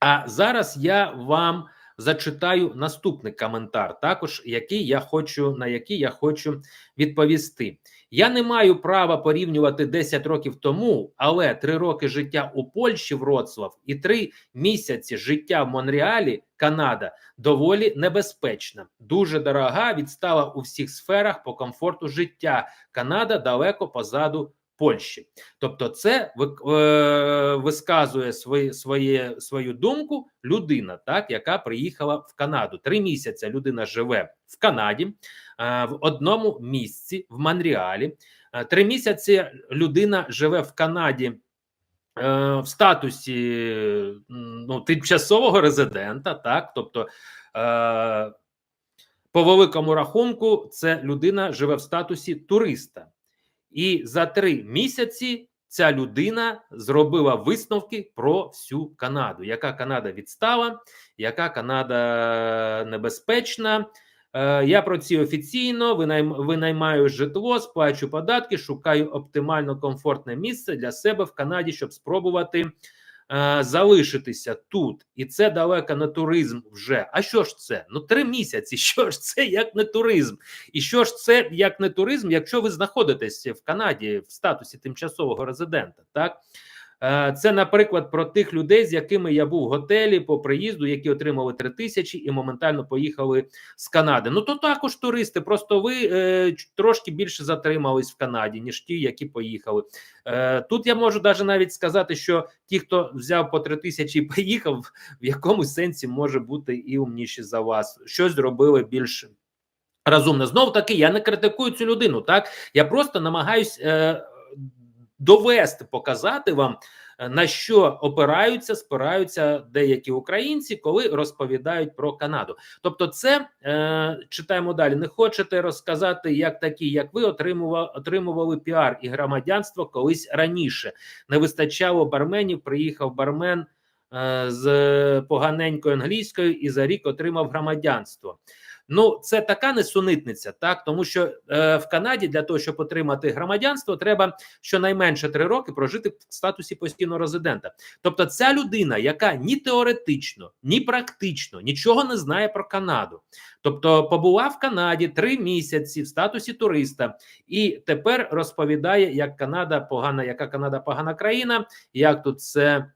А зараз я вам зачитаю наступний коментар, також який я хочу на який я хочу відповісти. Я не маю права порівнювати 10 років тому, але 3 роки життя у Польщі Вроцлав і 3 місяці життя в Монреалі, Канада, доволі небезпечна, дуже дорога, відстала у всіх сферах по комфорту життя. Канада далеко позаду Польщі. Тобто, це е, висказує свої, своє, свою думку людина, так яка приїхала в Канаду. Три місяці людина живе в Канаді е, в одному місці в Монреалі. Е, три місяці людина живе в Канаді. В статусі ну, тимчасового резидента, так, тобто по великому рахунку, це людина живе в статусі туриста. І за три місяці ця людина зробила висновки про всю Канаду. Яка Канада відстала, яка Канада небезпечна. Е, я про ці офіційно винаймаю житло, сплачу податки, шукаю оптимально комфортне місце для себе в Канаді, щоб спробувати Е, залишитися тут, і це далеко не туризм вже. А що ж це? Ну три місяці. Що ж це як не туризм? І що ж це як не туризм, якщо ви знаходитесь в Канаді в статусі тимчасового резидента? Так Е, це, наприклад, про тих людей, з якими я був в готелі по приїзду, які отримали три тисячі і моментально поїхали з Канади. Ну то також туристи. Просто ви е, трошки більше затримались в Канаді, ніж ті, які поїхали. Е, Тут я можу навіть сказати, що ті, хто взяв по три тисячі і поїхав, в якомусь сенсі може бути і умніші за вас. Щось зробили більше. Розумно, знов таки я не критикую цю людину. Так я просто намагаюсь е, довести, показати вам е, на що опираються, спираються деякі українці, коли розповідають про Канаду. Тобто, це е, читаємо далі. Не хочете розказати, як такі, як ви отримували, отримували піар і громадянство колись раніше. Не вистачало барменів. Приїхав бармен. Е, з поганенькою англійською і за рік отримав громадянство. Ну, це така несунитниця, так тому що е, в Канаді для того, щоб отримати громадянство, треба щонайменше три роки прожити в статусі постійного резидента. Тобто, ця людина, яка ні теоретично, ні практично нічого не знає про Канаду, тобто побула в Канаді три місяці в статусі туриста, і тепер розповідає, як Канада погана, яка Канада погана країна, як тут це.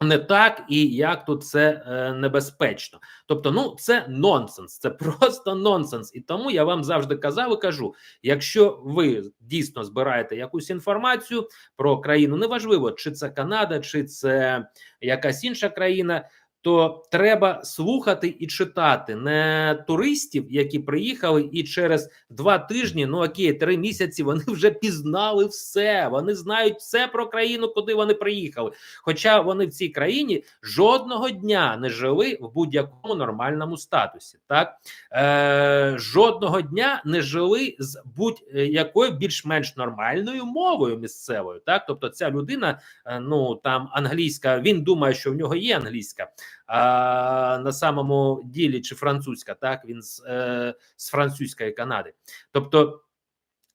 Не так і як тут це е, небезпечно, тобто, ну це нонсенс, це просто нонсенс. І тому я вам завжди казав і кажу: якщо ви дійсно збираєте якусь інформацію про країну, неважливо, чи це Канада, чи це якась інша країна то треба слухати і читати не туристів, які приїхали, і через два тижні, ну окей, три місяці вони вже пізнали все. Вони знають все про країну, куди вони приїхали. Хоча вони в цій країні жодного дня не жили в будь-якому нормальному статусі, так е, жодного дня не жили з будь-якою більш-менш нормальною мовою місцевою. Так, тобто, ця людина, е, ну там англійська, він думає, що в нього є англійська а на самому ділі чи французька, так він з, е, з французької Канади. Тобто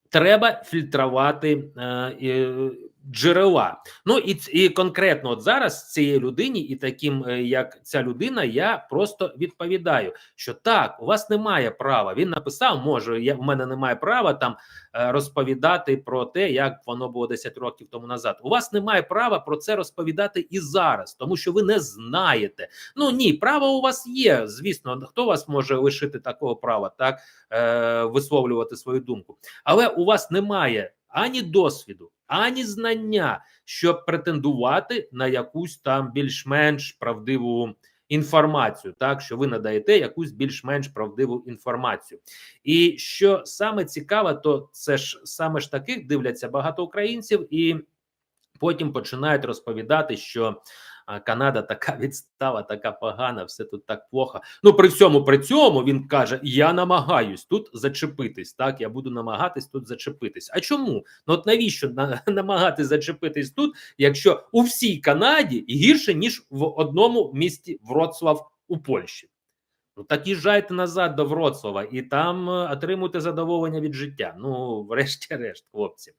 треба фільтрувати е, джерела. Ну і і конкретно от зараз цієї людині, і таким е, як ця людина, я просто відповідаю, що так, у вас немає права. Він написав, може, я в мене немає права там е, розповідати про те, як воно було 10 років тому назад. У вас немає права про це розповідати і зараз, тому що ви не знаєте. Ну ні, право у вас є. Звісно, хто вас може лишити такого права, так е, висловлювати свою думку, але у вас немає ані досвіду, ані знання, щоб претендувати на якусь там більш-менш правдиву інформацію, так що ви надаєте якусь більш-менш правдиву інформацію. І що саме цікаве, то це ж саме ж таких дивляться багато українців і. Потім починають розповідати, що Канада така відстала, така погана, все тут так плохо. Ну при всьому при цьому він каже: Я намагаюсь тут зачепитись. Так, я буду намагатись тут зачепитись. А чому? Ну от навіщо на, намагатись зачепитись тут, якщо у всій Канаді гірше ніж в одному місті Вроцлав у Польщі? Ну так їжджайте назад до Вроцлава і там е, отримуйте задоволення від життя. Ну, врешті-решт, хлопці.